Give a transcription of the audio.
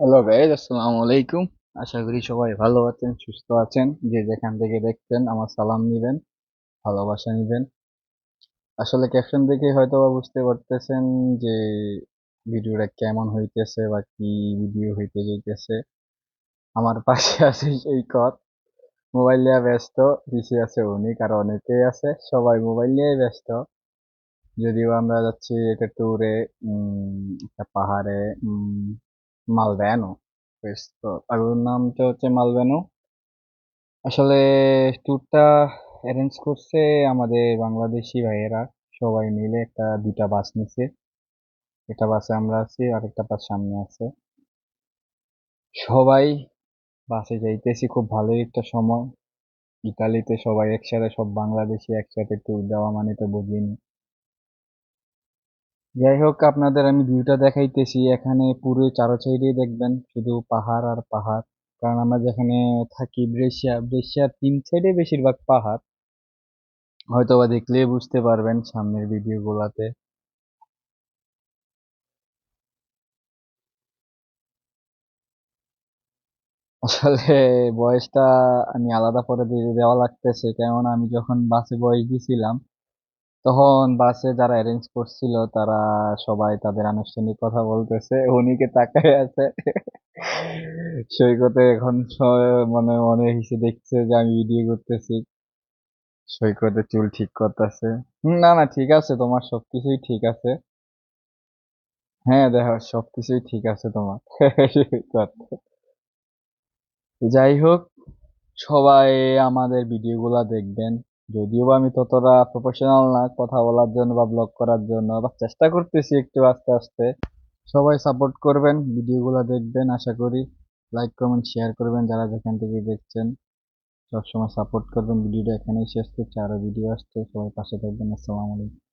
Hello guys আসসালামু আলাইকুম আশা করি সবাই ভালো আছেন, সুস্থ আছেন। যে যেখান থেকে দেখছেন, আমার সালাম নিবেন, ভালোবাসা নিবেন। আসলে ক্যাপশন দেখে হয়তো বা বুঝতে পারতেছেন যে ভিডিওটা কেমন হইতেছে বা কি ভিডিও হইতে যাইতেছে। আমার পাশে আছে সেই কত। মোবাইল নিয়ে ব্যস্ত পিছিয়ে আছে উনি আর অনেকেই আছে, সবাই মোবাইল নিয়ে ব্যস্ত। যদিও আমরা যাচ্ছি একটা ট্যুরে একটা পাহাড়ে বেশ তো। আগুর নামটা হচ্ছে মালভ্যানো আসলে ট্যুরটা অ্যারেঞ্জ করছে আমাদের বাংলাদেশি ভাইয়েরা। সবাই মিলে একটা দুটা বাস নিছে। একটা বাসে আমরা আছি আর একটা বাস সামনে আছে। সবাই বাসে যাইতেছি, খুব ভালোই একটা সময়। ইতালিতে সবাই একসাথে, সব বাংলাদেশি একসাথে ট্যুর দেওয়া মানে তো বুঝিনি। যাই হোক, আপনাদের আমি ভিউটা দেখাইতেছি। এখানে পুরো চারো সাইডেই দেখবেন, শুধু পাহাড় আর পাহাড়। কারণ আমরা যেখানে থাকি, ব্রেশিয়া, ব্রেশিয়ার তিন সাইডে বেশিরভাগ পাহাড়। হয়তো বা দেখলেই বুঝতে পারবেন সামনের ভিডিওগুলোতে আসলে বয়সটা আমি আলাদা করে দিয়ে দেওয়া লাগতেছে। কেননা আমি যখন বাসে বয়স দিছিলাম তখন বাসে যারা অ্যারেঞ্জ করছিল, তারা সবাই তাদের আনুষ্ঠানিক কথা বলতেছে। উনিকে তাকায় আছে? সৈকতে এখন মানে মনে হিসেবে দেখছে যে আমি ভিডিও করতেছি। সৈকতে চুল ঠিক করতেছে। না না, ঠিক আছে তোমার, সবকিছুই ঠিক আছে। হ্যাঁ দেখো, সবকিছুই ঠিক আছে তোমার। যাই হোক, সবাই আমাদের ভিডিওগুলো দেখবেন। যদিও বা আমি ততটা প্রফেশনাল না, কথা বলার জন্য বা ব্লগ করার জন্য বা চেষ্টা করতেছি একটু আস্তে আস্তে। সবাই সাপোর্ট করবেন, ভিডিওগুলো দেখবেন, আশা করি। লাইক কমেন্ট শেয়ার করবেন যারা যেখান থেকে দেখছেন। সবসময় সাপোর্ট করবেন, ভিডিওটা এখানেই শেষ করছি আরও ভিডিও আসছে, সবাই পাশে থাকবেন, আসসালামু আলাইকুম।